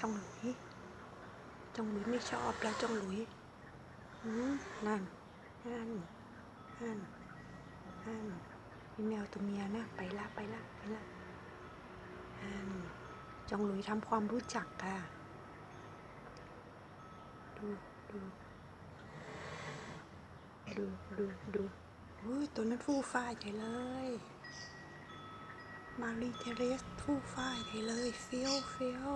จ้องหลุยจ้องหลุยไม่ชอบแล้วจ้องหลุยอืมนั่นนั่นนั่นนั่นมีแมวตัวเมียนะ ไปละไปละไปละนั่นจ้องหลุยทำความรู้จักค่ะ ดูดูดูดูดูอุ้ยตัวนั้นฟู่ฟ้าใหญ่เลย มารีเทเรสฟู่ฟ้าใหญ่เลยเฟี้ยวเฟี้ยว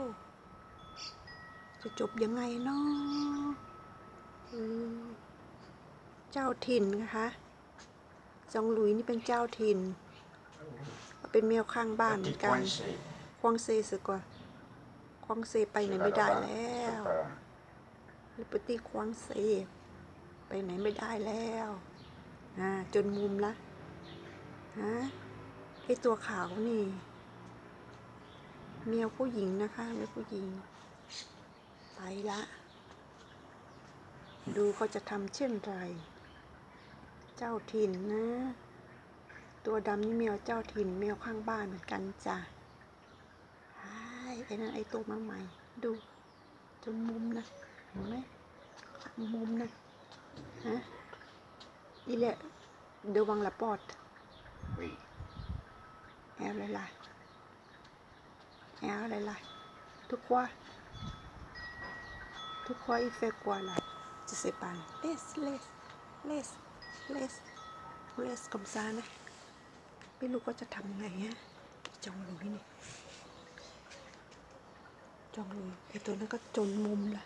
จะจบยังไงเนาะอืมเจ้าถิ่นนะคะจองหลุยนี่เป็นเจ้าถิ่น เป็นแมวข้างบ้านเหมือน Petit กัน coincé. ควางเซสึกว่าควางเซไปไหนไม่ได้แล้ว C'est pas- ลิปตี้ควางเซไปไหนไม่ได้แล้วอ่าจนมุมละฮะไอตัวขาวนี่ เมียผู้หญิงนะคะเมียผู้หญิงไป ละ ดูเขาจะทำเช่นไร เจ้าถิ่นนะ ตัวดำนี่แมวเจ้าถิ่นแมวข้างบ้านเหมือนกันจ้ะไอ้ไอ้นั่นไอ้ตัวมาใหม่ ดูจนมุมนะเห็นไหมมุมนะฮะอีแหละเดวังละปอด Oui. แอลอะไรล่ะแอลอะไรล่ะทุกขวา ทุกขวาอีเฟกว่าล่ะจะเซปันเลสเลสเลสเลสเลสกำซานะ ไม่รู้ก็จะทำไงฮะจองลุยนี่ จองลุยไอตัวนั้นก็จนมุมละ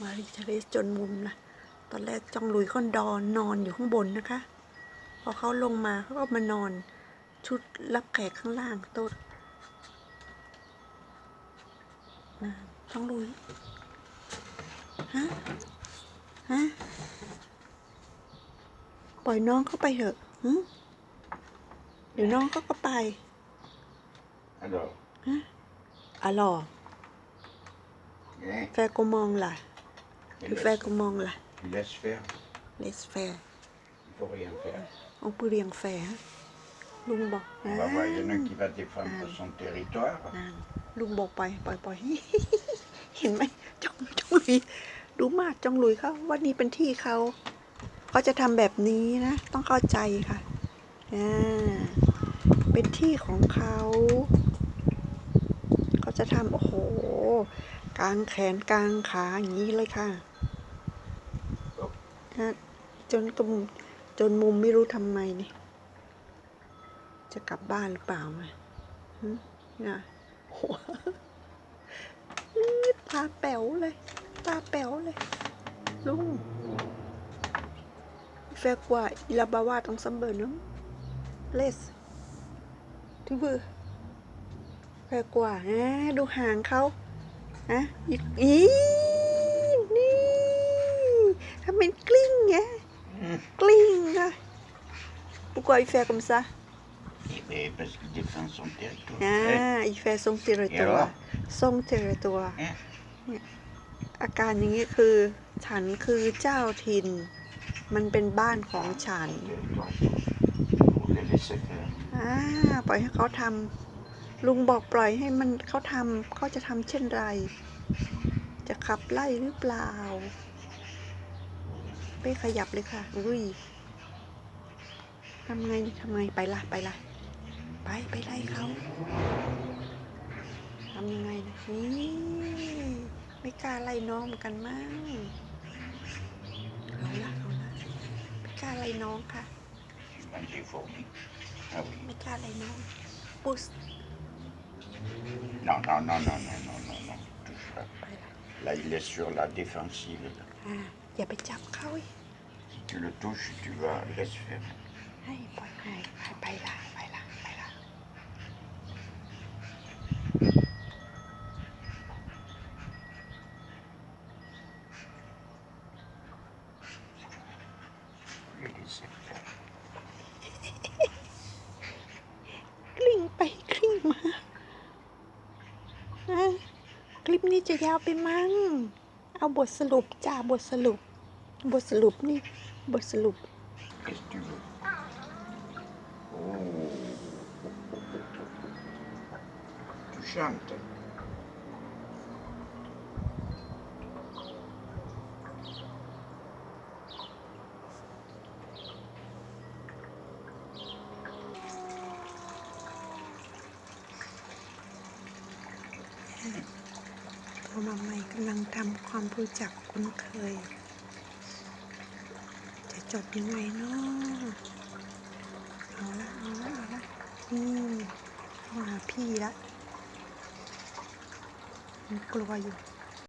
มาริเทเรสจนมุมนะตอนแรกจองลุยเขาดอนนอนอยู่ข้างบนนะคะ พอเขาลงมาเขาก็มานอนชุดรับแขกข้างล่างโต๊ะ นะจองหลุยฮะฮะปล่อยน้องเข้าไปเถอะหึเดี๋ยวน้องเขาก็ไป Alors, อะหรอ hein, แฟก็มองล่ะ tu คือแฟ laisses, ก็มองล่ะ tu laisses faire, เลสแฟ il faut rien faire. องปือเรียงแฟลุงบอก On va voir, il y en a un qui va défendre son territoire. ลุงบอกไปปล่อยปล่อยเห็นไหมจ้องจ้องลุยดูมากจ้องลุยเขาว่านี่เป็นที่เขาเขาจะทำแบบนี้นะ ต้องเข้าใจค่ะอ่าเป็นที่ของเขาเขาจะทำโอ้โหกางแขนกางขาอย่างนี้เลยค่ะนะจนกมุมจนมุมไม่รู้ทำไมนี่ จะกลับบ้านหรือเปล่ามาหึนะ หัวตาแป๋วเลย ตาแป๋วเลย ลุงแฟกว่าอิลาบาวาต้องซัมเบอร์เนอะเลสทุบือแฟกว่าฮะดูหางเขาฮะอีอีนี่ทำเป็นกลิ้งไงกลิ้งอะปุกว่าอีแฟกุมซะ Eh ben, parce qu'il défend son territoire. อ่า Hein, อีแฟทรงเตระตัวเดี๋ยวทรงเตระตัว hein, อาการอย่างนี้คือ ฉันคือเจ้าถิ่น มันเป็นบ้านของฉัน territoire. Il faut les laisser faire. อ่า ปล่อยให้เขาทำลุงบอกปล่อยให้มันเขาทำเขาจะทำเช่นไร จะขับไล่หรือเปล่าไม่ขยับเลยค่ะ อุ้ยทำไงทำไงไปละไปละ ไปไปไล่เขาทำยังไงนะนี่ไม่กล้าไล่น้องเหมือนกันมั้งเอาละเอาละไม่กล้าไล่น้องค่ะ Il mange des fourmis. Ah oui. ไม่กล้าอะไรน้องปุ๊ส Non, non, non, non, non, non, non, non. Touche pas. ไปละ Là, il est sur la défensive. là. อ่าอย่าไปจับเขาอีก Si tu le touches, tu vas laisse faire. ให้ปล่อยให้ให้ไปละไปละไปละ Les laisser faire. กลิ้งไปกลิ้งมาอะคลิป นี้จะยาวไปมั้ง เอาบทสรุปจ้าบทสรุป บทสรุปนี่ บทสรุป Qu'est-ce que tu veux Oh. Tu chante. ตัวมาใหม่กำลังทำความรู้จักคุ้นเคย จะจบยังไงเนาะเอาละเอาละเอาละนี่มาพี่ละมันกลัวอยู่